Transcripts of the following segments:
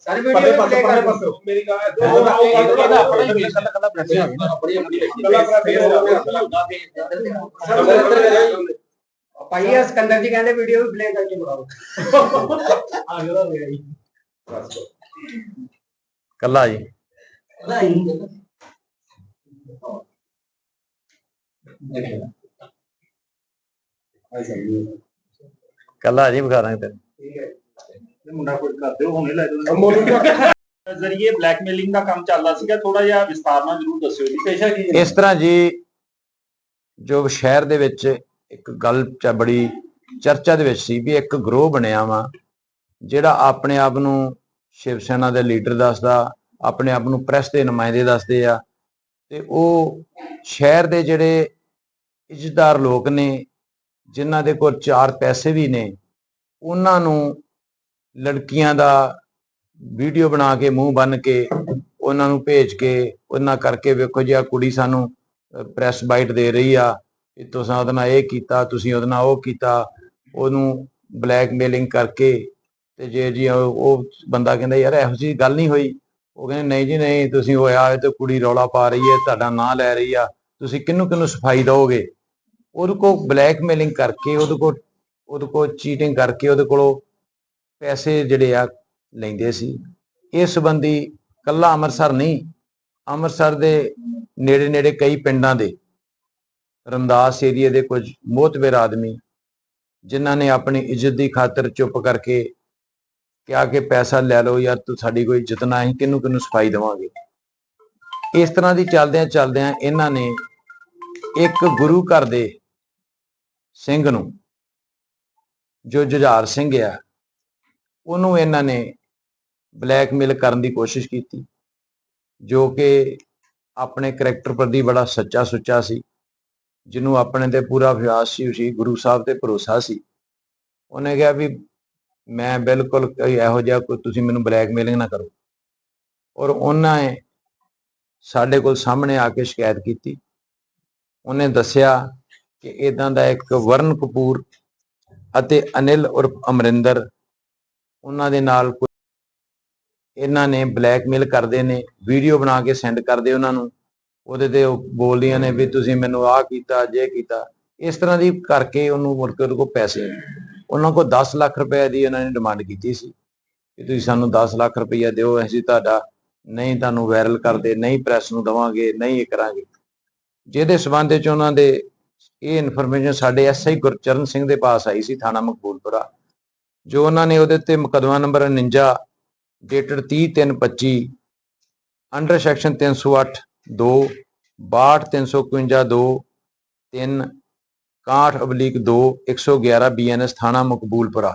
ਸਾਰੀ video play ਕਰ ਮੇਰੀ ਗੱਲ ਇਹਦਾ ਆਪਣਾ ਹੀ ਵੇਖ ਕੱਲਾ ਕੱਲਾ ਪ੍ਰੈਸ ਹੋ ਗਿਆ ਆਪਣੀ ਆਪਣੀ ਕੱਲਾ ਭਾਈ ਇਹ ਸਿਕੰਦਰ ਜੀ। ਕਹਿੰਦੇ ਵੀਡੀਓ ਵੀ ਪਲੇ ਕਰਕੇ ਬਣਾਓ ਕੱਲਾ ਜੀ ਕੱਲਾ ਜੀ। ਵਿਖਾ ਦਾਂਗੇ ਤੈਨੂੰ। ਮੁੰਡਾ ਕੋਈ ਕਰ ਦਿਓ ਹੁਣੇ ਲੈ ਜਾਓ। ਜ਼ਰੀਏ ਬਲੈਕਮੇਲਿੰਗ ਦਾ ਕੰਮ ਚੱਲਦਾ ਸੀਗਾ ਥੋੜਾ ਜਿਹਾ ਵਿਸਤਾਰ ਨਾਲ ਜਰੂਰ ਦੱਸਿਓ ਜੀ। ਪੇਸ਼ਾ ਕੀ ਹੈ ਇਸ ਤਰ੍ਹਾਂ ਜੀ ਜੋ ਸ਼ਹਿਰ ਦੇ ਵਿੱਚ ਇੱਕ ਗੱਲ ਚ ਬੜੀ ਚਰਚਾ ਦੇ ਵਿੱਚ ਸੀ ਵੀ ਇੱਕ ਗਰੋਹ ਬਣਿਆ ਵਾ ਜਿਹੜਾ ਆਪਣੇ ਆਪ ਨੂੰ ਸ਼ਿਵ ਸੈਨਾ ਦੇ ਲੀਡਰ ਦੱਸਦਾ ਆਪਣੇ ਆਪ ਨੂੰ ਪ੍ਰੈਸ ਦੇ ਨੁਮਾਇੰਦੇ ਦੱਸਦੇ ਆ ਤੇ ਉਹ ਸ਼ਹਿਰ ਦੇ ਜਿਹੜੇ ਇੱਜ਼ਤਦਾਰ ਲੋਕ ਨੇ ਜਿਨ੍ਹਾਂ ਦੇ ਕੋਲ ਚਾਰ ਪੈਸੇ ਵੀ ਨੇ ਉਹਨਾਂ ਨੂੰ ਲੜਕੀਆਂ ਦਾ ਵੀਡੀਓ ਬਣਾ ਕੇ, ਮੂੰਹ ਬੰਨ ਕੇ, ਉਹਨਾਂ ਨੂੰ ਭੇਜ ਕੇ, ਉਹਨਾਂ ਕਰਕੇ ਵੇਖੋ ਜੀ ਆ ਕੁੜੀ ਸਾਨੂੰ ਪ੍ਰੈਸ ਬਾਈਟ ਦੇ ਰਹੀ ਆ ਕਿ ਤੁਸੀਂ ਉਹਦੇ ਨਾਲ ਇਹ ਕੀਤਾ, ਤੁਸੀਂ ਉਹਦੇ ਨਾਲ ਉਹ ਕੀਤਾ, ਉਹਨੂੰ ਬਲੈਕਮੇਲਿੰਗ ਕਰਕੇ ਤੇ ਜੇ ਜੀ ਉਹ ਬੰਦਾ ਕਹਿੰਦਾ, ਯਾਰ, ਇਹੋ ਜਿਹੀ ਗੱਲ ਨਹੀਂ ਹੋਈ। ਉਹ ਕਹਿੰਦੇ, ਨਹੀਂ ਜੀ, ਨਹੀਂ, ਤੁਸੀਂ ਹੋਇਆ ਤੇ ਕੁੜੀ ਰੌਲਾ ਪਾ ਰਹੀ ਹੈ, ਤੁਹਾਡਾ ਨਾਂ ਲੈ ਰਹੀ ਆ, ਤੁਸੀਂ ਕਿਹਨੂੰ ਕਿਹਨੂੰ ਸਫ਼ਾਈ ਦਿਓਗੇ ਉਹਦੇ ਕੋ ਬਲੈਕਮੇਲਿੰਗ ਕਰਕੇ, ਉਹਦੇ ਕੋ ਉਹਦੇ ਕੋਲ ਚੀਟਿੰਗ ਕਰਕੇ ਉਹਦੇ ਕੋਲੋਂ ਪੈਸੇ ਜਿਹੜੇ ਆ ਲੈਂਦੇ ਸੀ। ਇਸ ਸੰਬੰਧੀ ਕੱਲਾ ਅੰਮ੍ਰਿਤਸਰ ਨਹੀਂ, ਅੰਮ੍ਰਿਤਸਰ ਦੇ ਨੇੜੇ ਨੇੜੇ ਕਈ ਪਿੰਡਾਂ ਦੇ ਰੰਦਾਸ ਏਰੀਏ ਦੇ ਕੁਝ ਮੋਹਤਬਰ ਆਦਮੀ, ਜਿਨ੍ਹਾਂ ਨੇ ਆਪਣੀ ਇੱਜ਼ਤ ਦੀ ਖਾਤਰ ਚੁੱਪ ਕਰਕੇ ਕਿਹਾ ਕਿ ਪੈਸਾ ਲੈ ਲਓ ਯਾਰ, ਤੂੰ ਸਾਡੀ ਕੋਈ ਇੱਜ਼ਤ ਨਾ ਹੀ ਕਿਹਨੂੰ ਕਿਹਨੂੰ ਸਫ਼ਾਈ ਦੇਵਾਂਗੇ। ਇਸ ਤਰ੍ਹਾਂ ਦੀ ਚੱਲਦਿਆਂ ਚੱਲਦਿਆਂ ਇਹਨਾਂ ਨੇ ਇੱਕ ਗੁਰੂ ਘਰ ਦੇ ਸਿੰਘ ਨੂੰ ਜੋ ਜੁਝਾਰ ਸਿੰਘ ਆ, ਉਹਨੂੰ ਇਹਨਾਂ ਨੇ ਬਲੈਕਮੇਲ ਕਰਨ ਦੀ ਕੋਸ਼ਿਸ਼ ਕੀਤੀ, ਜੋ ਕਿ ਆਪਣੇ ਕਰੈਕਟਰ ਪ੍ਰਤੀ ਬੜਾ ਸੱਚਾ ਸੁੱਚਾ ਸੀ, ਜਿਹਨੂੰ ਆਪਣੇ ਤੇ ਪੂਰਾ ਵਿਸ਼ਵਾਸ ਸੀ ਸੀ ਗੁਰੂ ਸਾਹਿਬ ਤੇ ਭਰੋਸਾ ਸੀ। ਉਹਨੇ ਕਿਹਾ ਵੀ ਮੈਂ ਬਿਲਕੁਲ ਕੋਈ ਇਹੋ ਜਿਹਾ ਕੋਈ, ਤੁਸੀਂ ਮੈਨੂੰ ਬਲੈਕਮੇਲਿੰਗ ਨਾ ਕਰੋ। ਔਰ ਉਹਨਾਂ ਨੇ ਸਾਡੇ ਕੋਲ ਸਾਹਮਣੇ ਆ ਕੇ ਸ਼ਿਕਾਇਤ ਕੀਤੀ। ਉਹਨੇ ਦੱਸਿਆ ਕਿ ਇਦਾਂ ਦਾ ਇੱਕ ਵਰਨ ਕਪੂਰ ਅਤੇ ਅਨਿਲ ਉਰਫ ਅਮਰਿੰਦਰ, ਉਹਨਾਂ ਦੇ ਨਾਲ ਇਹਨਾਂ ਨੇ ਬਲੈਕਮੇਲ ਕਰਦੇ ਨੇ, ਵੀਡੀਓ ਬਣਾ ਕੇ ਸੈਂਡ ਕਰਦੇ ਉਹਨਾਂ ਨੂੰ। ਉਹਦੇ ਤੇ ਉਹ ਬੋਲਦੀਆਂ ਨੇ ਵੀ ਤੁਸੀਂ ਮੈਨੂੰ ਆਹ ਕੀਤਾ, ਜੇ ਕੀਤਾ। ਇਸ ਤਰ੍ਹਾਂ ਦੀ ਕਰਕੇ ਉਹਨੂੰ ਮੁੜ ਕੇ ਉਹਦੇ ਕੋਲ ਪੈਸੇ ਉਹਨਾਂ ਕੋਲ 10 ਲੱਖ ਰੁਪਏ ਦੀ ਉਹਨਾਂ ਨੇ ਡਿਮਾਂਡ ਕੀਤੀ ਸੀ ਕਿ ਤੁਸੀਂ ਸਾਨੂੰ 10 ਲੱਖ ਰੁਪਈਆ ਦਿਓ, ਅਸੀਂ ਤੁਹਾਡਾ ਨਹੀਂ ਤੁਹਾਨੂੰ ਵਾਇਰਲ ਕਰਦੇ, ਨਹੀਂ ਪ੍ਰੈਸ ਨੂੰ ਦਵਾਂਗੇ, ਨਹੀਂ ਇਹ ਕਰਾਂਗੇ। ਜਿਹਦੇ ਸਬੰਧ ਵਿੱਚ ਉਹਨਾਂ ਦੇ ਇਹ ਇਨਫੋਰਮੇਸ਼ਨ ਸਾਡੇ ਐਸਆਈ ਗੁਰਚਰਨ ਸਿੰਘ ਦੇ ਪਾਸ ਆਈ ਸੀ ਥਾਣਾ ਮਕਬੂਲਪੁਰਾ, ਜੋ ਉਹਨਾਂ ਨੇ ਉਹਦੇ ਤੇ ਮੁਕਦਮਾ ਨੰਬਰ 49 ਡੇਟਡ 30/3/25 ਅੰਡਰ ਸੈਕਸ਼ਨ 308 2 62 351 2 3 61 ਅਬਲੀਕ 2 111 ਬੀਐਨਐਸ ਥਾਣਾ ਮਕਬੂਲਪੁਰਾ।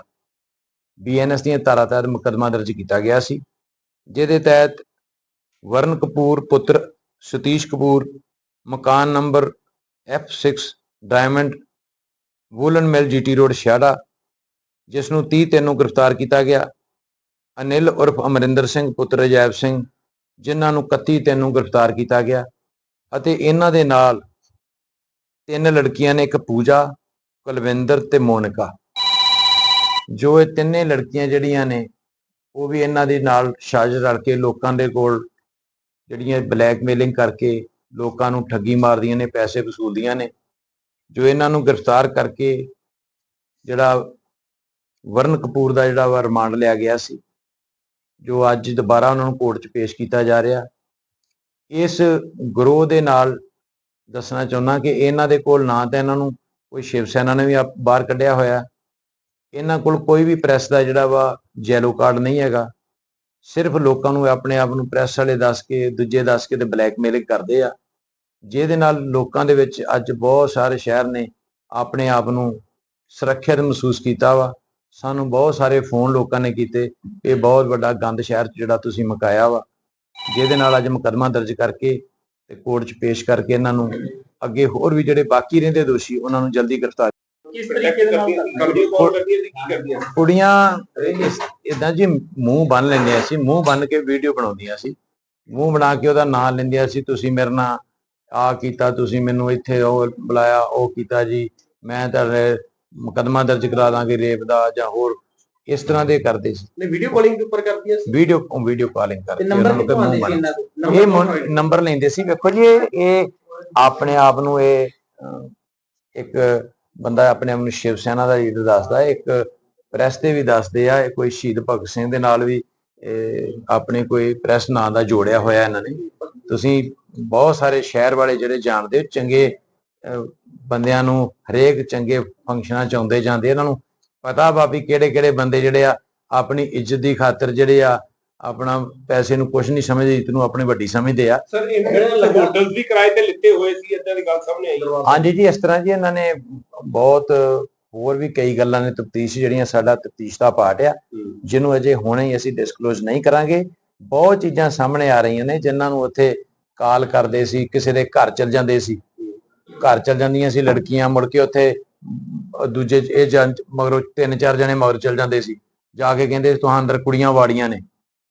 ਬੀਐਨਐਸ ਦੀਆਂ ਧਾਰਾ ਤਹਿਤ ਮੁਕਦਮਾ ਦਰਜ ਕੀਤਾ ਗਿਆ ਸੀ, ਜਿਹਦੇ ਤਹਿਤ ਵਰਨ ਕਪੂਰ, ਪੁੱਤਰ ਸਤੀਸ਼ ਕਪੂਰ, ਮਕਾਨ number F6 diamond woollen mill GT road Chhiara ਜਿਸ ਨੂੰ 30 ਤਿੰਨ ਨੂੰ ਗ੍ਰਿਫਤਾਰ ਕੀਤਾ ਗਿਆ। ਅਨਿਲ ਉਰਫ ਅਮਰਿੰਦਰ ਸਿੰਘ, ਪੁੱਤਰ ਅਜੈਬ ਸਿੰਘ, ਜਿਨ੍ਹਾਂ ਨੂੰ 31 ਤਿੰਨ ਨੂੰ ਗ੍ਰਿਫਤਾਰ ਕੀਤਾ ਗਿਆ ਅਤੇ ਇਹਨਾਂ ਦੇ ਨਾਲ ਤਿੰਨ ਲੜਕੀਆਂ ਨੇ ਇੱਕ ਪੂਜਾ, ਕੁਲਵਿੰਦਰ ਤੇ ਮੋਨਿਕਾ। ਜੋ ਇਹ ਤਿੰਨੇ ਲੜਕੀਆਂ ਜਿਹੜੀਆਂ ਨੇ, ਉਹ ਵੀ ਇਹਨਾਂ ਦੇ ਨਾਲ ਸਾਜ਼ਿਸ਼ ਰਲ ਕੇ ਲੋਕਾਂ ਦੇ ਕੋਲ ਜਿਹੜੀਆਂ ਬਲੈਕਮੇਲਿੰਗ ਕਰਕੇ ਲੋਕਾਂ ਨੂੰ ਠੱਗੀ ਮਾਰਦੀਆਂ ਨੇ, ਪੈਸੇ ਵਸੂਲਦੀਆਂ ਨੇ। ਜੋ ਇਹਨਾਂ ਨੂੰ ਗ੍ਰਿਫਤਾਰ ਕਰਕੇ ਜਿਹੜਾ ਵਰਨ ਕਪੂਰ ਦਾ ਜਿਹੜਾ ਵਾ ਰਿਮਾਂਡ ਲਿਆ ਗਿਆ ਸੀ, ਜੋ ਅੱਜ ਦੁਬਾਰਾ ਉਹਨਾਂ ਨੂੰ ਕੋਰਟ 'ਚ ਪੇਸ਼ ਕੀਤਾ ਜਾ ਰਿਹਾ। ਇਸ ਗਰੋਹ ਦੇ ਨਾਲ ਦੱਸਣਾ ਚਾਹੁੰਦਾ ਕਿ ਇਹਨਾਂ ਦੇ ਕੋਲ ਨਾ ਤਾਂ ਇਹਨਾਂ ਨੂੰ ਕੋਈ ਸ਼ਿਵ ਸੈਨਾ ਨੇ ਵੀ ਆਪ- ਬਾਹਰ ਕੱਢਿਆ ਹੋਇਆ। ਇਹਨਾਂ ਕੋਲ ਕੋਈ ਵੀ ਪ੍ਰੈਸ ਦਾ ਜਿਹੜਾ ਵਾ ਜੈਲੋ ਕਾਰਡ ਨਹੀਂ ਹੈਗਾ। ਸਿਰਫ ਲੋਕਾਂ ਨੂੰ ਆਪਣੇ ਆਪ ਨੂੰ ਪ੍ਰੈਸ ਵਾਲੇ ਦੱਸ ਕੇ, ਦੂਜੇ ਦੱਸ ਕੇ ਤੇ ਬਲੈਕਮੇਲਿੰਗ ਕਰਦੇ ਆ। ਜਿਹਦੇ ਨਾਲ ਲੋਕਾਂ ਦੇ ਵਿੱਚ ਅੱਜ ਬਹੁਤ ਸਾਰੇ ਸ਼ਹਿਰ ਨੇ ਆਪਣੇ ਆਪ ਨੂੰ ਸੁਰੱਖਿਅਤ ਮਹਿਸੂਸ ਕੀਤਾ ਵਾ। ਸਾਨੂੰ ਬਹੁਤ ਸਾਰੇ ਫੋਨ ਲੋਕਾਂ ਨੇ ਕੀਤੇ ਇਹ ਬਹੁਤ ਵੱਡਾ ਗੰਦ ਸ਼ਹਿਰ ਜਿਹੜਾ ਤੁਸੀਂ ਮਕਾਇਆ ਵਾ। ਜਿਹਦੇ ਨਾਲ ਅੱਜ ਮੁਕੱਦਮਾ ਦਰਜ ਕਰਕੇ ਤੇ ਕੋਰਟ 'ਚ ਪੇਸ਼ ਕਰਕੇ ਇਹਨਾਂ ਨੂੰ ਅੱਗੇ ਹੋਰ ਵੀ ਜਿਹੜੇ ਬਾਕੀ ਰਹਿੰਦੇ ਦੋਸ਼ੀ ਉਹਨਾਂ ਨੂੰ ਜਲਦੀ ਗ੍ਰਿਫਤਾਰ ਕਿਸ ਤਰੀਕੇ ਦੇ ਨਾਲ ਕਲਬੀ ਕੌਣ ਕਰਦੀ ਹੈ ਤੇ ਕੀ ਕਰਦੀ ਹੈ ਕੁੜੀਆਂ ਇਦਾਂ ਜੀ ਮੂੰਹ ਬੰਨ ਲੈਂਦੀਆਂ ਸੀ ਮੂੰਹ ਬੰਨ ਕੇ ਵੀਡੀਓ ਬਣਾਉਂਦੀਆਂ ਸੀ। ਮੂੰਹ ਬਣਾ ਕੇ ਉਹਦਾ ਨਾਂ ਲੈਂਦੀਆਂ ਸੀ ਤੁਸੀਂ ਮੇਰੇ ਨਾਲ ਆ ਕੀਤਾ ਤੁਸੀਂ ਮੈਨੂੰ ਇੱਥੇ ਉਹ ਬੁਲਾਇਆ ਉਹ ਕੀਤਾ ਜੀ। ਮੈਂ ਤਾਂ ਮੁਕੱਦਮਾ ਦਰਜ ਕਰਾ ਦਾਂਗੇ ਰੇਪ ਦਾ ਜਾਂ ਹੋਰ ਇਸ ਤਰ੍ਹਾਂ ਦੇ ਕਰਦੇ ਸੀ? ਨੇ ਵੀਡੀਓ ਕਾਲਿੰਗ ਦੇ ਉੱਪਰ ਕਰਦੀਆਂ ਸੀ? ਵੀਡੀਓ ਵੀਡੀਓ ਕਾਲਿੰਗ ਤੇ ਕਰਕੇ ਨੰਬਰ ਕਿੱਥੋਂ ਆਉਂਦੇ ਸੀ ਬੰਨ੍ਹ- ਇਹਨਾਂ ਦੇ? ਇਹ ਨੰਬਰ ਲੈਂਦੇ ਸੀ। ਵੇਖੋ ਜੀ ਇਹ ਆਪਣੇ ਆਪ ਨੂੰ ਇਹ ਇੱਕ ਬੰਦਾ ਆਪਣੇ ਆਪ ਨੂੰ ਸ਼ਿਵ ਸੈਨਾ ਦਾ ਲੀਡਰ ਦੱਸਦਾ। ਇੱਕ ਪ੍ਰੈਸ ਤੇ ਵੀ ਦੱਸਦੇ ਆ ਕੋਈ ਸ਼ਹੀਦ ਭਗਤ ਸਿੰਘ ਦੇ ਨਾਲ ਵੀ ਆਪਣੇ ਕੋਈ ਪ੍ਰੈਸ ਨਾਂ ਦਾ ਜੋੜਿਆ ਹੋਇਆ ਇਹਨਾਂ ਨੇ। ਤੁਸੀਂ ਬਹੁਤ ਸਾਰੇ ਸ਼ਹਿਰ ਵਾਲੇ ਜਿਹੜੇ ਜਾਣਦੇ ਹੋ ਚੰਗੇ ਬੰਦਿਆਂ ਨੂੰ ਹਰੇਕ ਚੰਗੇ ਫੰਕਸ਼ਨਾਂ ਚ ਆਉਂਦੇ ਜਾਂਦੇ ਇਹਨਾਂ ਨੂੰ ਪਤਾ ਵਾ ਵੀ ਕਿਹੜੇ ਕਿਹੜੇ ਬੰਦੇ ਜਿਹੜੇ ਆ ਆਪਣੀ ਇੱਜ਼ਤ ਦੀ ਖਾਤਰ ਜਿਹੜੇ ਆ ਆਪਣਾ ਪੈਸੇ ਨੂੰ ਕੁਝ ਨਹੀਂ ਸਮਝਦੇ ਇੱਜ਼ਤ ਨੂੰ ਆਪਣੀ ਵੱਡੀ ਸਮਝਦੇ ਆ। ਸਰ ਇਹਨਾਂ ਨੇ ਹੋਟਲਸ ਵੀ ਕਿਰਾਏ ਤੇ ਲਿੱਤੇ ਹੋਏ ਸੀ ਇਦਾਂ ਦੀ ਗੱਲ ਸਾਹਮਣੇ ਆਈ। ਹਾਂਜੀ ਜੀ ਇਸ ਤਰ੍ਹਾਂ ਜੀ ਇਹਨਾਂ ਨੇ ਬਹੁਤ ਹੋਰ ਵੀ ਕਈ ਗੱਲਾਂ ਨੇ ਤਫਤੀਸ਼ ਜਿਹੜੀਆਂ ਸਾਡਾ ਤਫਤੀਸ਼ ਦਾ ਪਾਰਟ ਆ ਜਿਹਨੂੰ ਅਜੇ ਹੁਣੇ ਹੀ ਅਸੀਂ ਡਿਸਕਲੋਜ਼ ਨਹੀਂ ਕਰਾਂਗੇ। ਬਹੁਤ ਚੀਜ਼ਾਂ ਸਾਹਮਣੇ ਆ ਰਹੀਆਂ ਨੇ ਜਿਨ੍ਹਾਂ ਨੂੰ ਉੱਥੇ ਕਾਲ ਕਰਦੇ ਸੀ, ਕਿਸੇ ਦੇ ਘਰ ਚਲ ਜਾਂਦੇ ਸੀ। ਘਰ ਚਲ ਜਾਂਦੀਆਂ ਸੀ ਲੜਕੀਆਂ, ਮੁੜ ਕੇ ਉੱਥੇ ਦੂਜੇ ਇਹ ਜਾਂ ਮਗਰੋਂ ਤਿੰਨ ਚਾਰ ਜਣੇ ਮਗਰ ਚਲ ਜਾਂਦੇ ਸੀ। ਜਾ ਕੇ ਕਹਿੰਦੇ, ਤੁਹਾਂ ਅੰਦਰ ਕੁੜੀਆਂ ਵਾੜੀਆਂ ਨੇ।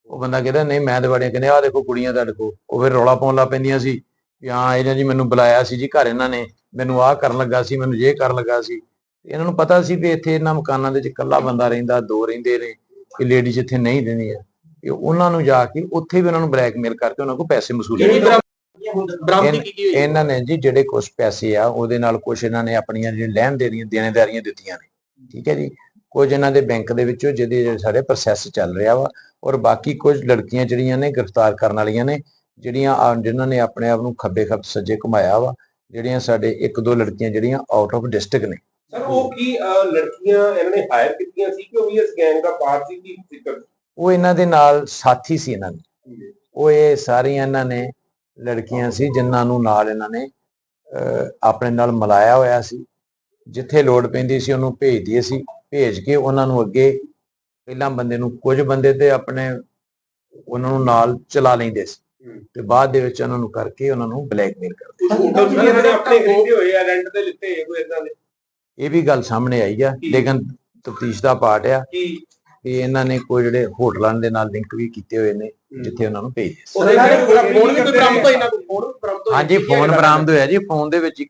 ਉਹ ਬੰਦਾ ਕਹਿੰਦਾ, ਨਹੀਂ, ਮੈਂ ਤੇ ਵਾੜੀਆਂ। ਕਹਿੰਦੇ, ਆਹ ਦੇਖੋ ਕੁੜੀਆਂ ਤੁਹਾਡੇ ਕੋਲ। ਉਹ ਫਿਰ ਰੌਲਾ ਪਾਉਣ ਲੱਗ ਪੈਂਦੀਆਂ ਸੀ ਵੀ, ਹਾਂ, ਇਹਨਾਂ ਜੀ ਮੈਨੂੰ ਬੁਲਾਇਆ ਸੀ ਜੀ ਘਰ ਇਹਨਾਂ ਨੇ। ਮੈਨੂੰ ਆਹ ਕਰਨ ਲੱਗਾ ਸੀ, ਮੈਨੂੰ ਇਹ ਕਰਨ ਲੱਗਾ ਸੀ। ਇਹਨਾਂ ਨੂੰ ਪਤਾ ਸੀ ਵੀ ਇੱਥੇ ਇਹਨਾਂ ਮਕਾਨਾਂ ਦੇ ਵਿੱਚ ਇਕੱਲਾ ਬੰਦਾ ਰਹਿੰਦਾ, ਦੋ ਰਹਿੰਦੇ ਨੇ ਕਿ ਲੇਡੀਜ਼ ਇੱਥੇ ਨਹੀਂ ਰਹਿੰਦੀਆਂ। ਇਹ ਉਹਨਾਂ ਨੂੰ ਜਾ ਕੇ ਉੱਥੇ ਵੀ ਉਹਨਾਂ ਨੂੰ ਬਲੈਕਮੇਲ ਕਰਕੇ ਉਹਨਾਂ ਕੋਲ ਪੈਸੇ ਵਸੂਲ ਕੀਤੀ ਇਹਨਾਂ ਨੇ ਜੀ ਜਿਹੜੇ ਕੁਝ ਪੈਸੇ ਆ ਉਹਦੇ ਨਾਲ ਕੁਝ ਇਹਨਾਂ ਨੇ ਆਪਣੀਆਂ ਜਿਹੜੀਆਂ ਲੈਣ ਦੇਣੀਆਂ ਦੇਣੇਦਾਰੀਆਂ ਦਿੱਤੀਆਂ ਨੇ। ਠੀਕ ਹੈ ਜੀ? ਕੁਝ ਇਹਨਾਂ ਦੇ ਬੈਂਕ ਦੇ ਵਿੱਚੋਂ ਜਿਹਦੇ ਸਾਡੇ ਪ੍ਰੋਸੈਸ ਚੱਲ ਰਿਹਾ ਵਾ ਔਰ ਬਾਕੀ ਕੁਝ ਲੜਕੀਆਂ ਜਿਹੜੀਆਂ ਨੇ ਗ੍ਰਿਫਤਾਰ ਕਰਨ ਵਾਲੀਆਂ ਨੇ ਜਿਹੜੀਆਂ ਜਿਨ੍ਹਾਂ ਨੇ ਆਪਣੇ ਆਪ ਨੂੰ ਖੱਬੇ ਖੱਬ ਸੱਜੇ ਘੁਮਾਇਆ ਵਾ ਜਿਹੜੀਆਂ ਸਾਡੇ ਇੱਕ ਦੋ ਲੜਕੀਆਂ ਜਿਹੜੀਆਂ ਆਊਟ ਆਫ ਡਿਸਟ੍ਰਿਕਟ ਨੇ। ਸਰ ਉਹ ਕੀ ਲੜਕੀਆਂ ਇਹਨਾਂ ਨੇ ਹਾਇਰ ਕੀਤੀਆਂ ਸੀ ਕਿ ਉਹ ਵੀ ਇਸ ਗੈਂਗ ਦਾ ਪਾਰਟ ਸੀ ਕੀ ਉਹ ਇਹਨਾਂ ਦੇ ਨਾਲ ਸਾਥੀ ਸੀ ਇਹਨਾਂ ਦੇ। ਉਹ ਇਹ ਸਾਰੀਆਂ ਇਹਨਾਂ ਨੇ ਲੜਕੀਆਂ ਸੀ ਜਿਨ੍ਹਾਂ ਨੂੰ ਨਾਲ ਇਹਨਾਂ ਨੇ ਆਪਣੇ ਨਾਲ ਮਿਲਾਇਆ ਹੋਇਆ ਸੀ। ਜਿੱਥੇ ਲੋੜ ਪੈਂਦੀ ਸੀ ਉਹਨੂੰ ਭੇਜਦੀ ਸੀ। ਭੇਜ ਕੇ ਉਹਨਾਂ ਨੂੰ ਅੱਗੇ ਪਹਿਲਾਂ ਬੰਦੇ ਨੂੰ ਕੁਝ ਬੰਦੇ ਤੇ ਆਪਣੇ ਉਹਨਾਂ ਨੂੰ ਨਾਲ ਚਲਾ ਲੈਂਦੇ ਸੀ। ਤੇ ਬਾਅਦ ਦੇ ਵਿੱਚ ਉਹਨਾਂ ਨੂੰ ਕਰਕੇ ਉਹਨਾਂ ਨੂੰ ਬਲੈਕਮੇਲ ਕਰਦੇ ਹੋਟਲਸ ਵੀ ਇਹਨਾਂ ਨੇ ਆਪਣੇ ਖਰੀਦੇ ਹੋਏ ਆ ਰੈਂਟ ਤੇ ਲਿੱਤੇ ਹੋਏ ਇਦਾਂ ਦੇ? ਇਹ ਵੀ ਗੱਲ ਸਾਹਮਣੇ ਆਈ ਆ। ਲੇਕਿਨ ਤਫਤੀਸ਼ ਦਾ ਪਾਰਟ ਆ। ਕਿ ਇਹਨਾਂ ਨੇ ਕੋਈ ਜਿਹੜੇ ਹੋਟਲਾਂ ਦੇ ਨਾਲ ਲਿੰਕ ਵੀ ਕੀਤੇ ਹੋਏ ਨੇ ਜਿੱਥੇ ਉਹਨਾਂ ਨੂੰ ਭੇਜਦੇ ਸੀ ਉਹਦੇ ਨਾਲ ਫੋਨ ਵੀ ਕੋਈ ਬਰਾਮਦ ਹੋਇਆ ਨਾ ਫੋਨ ਵੀ ਬਰਾਮਦ ਹੋਇਆ। ਹਾਂਜੀ ਫੋਨ ਬਰਾਮਦ ਹੋਇਆ ਜੀ ਫੋਨ ਦੇ ਵਿੱਚ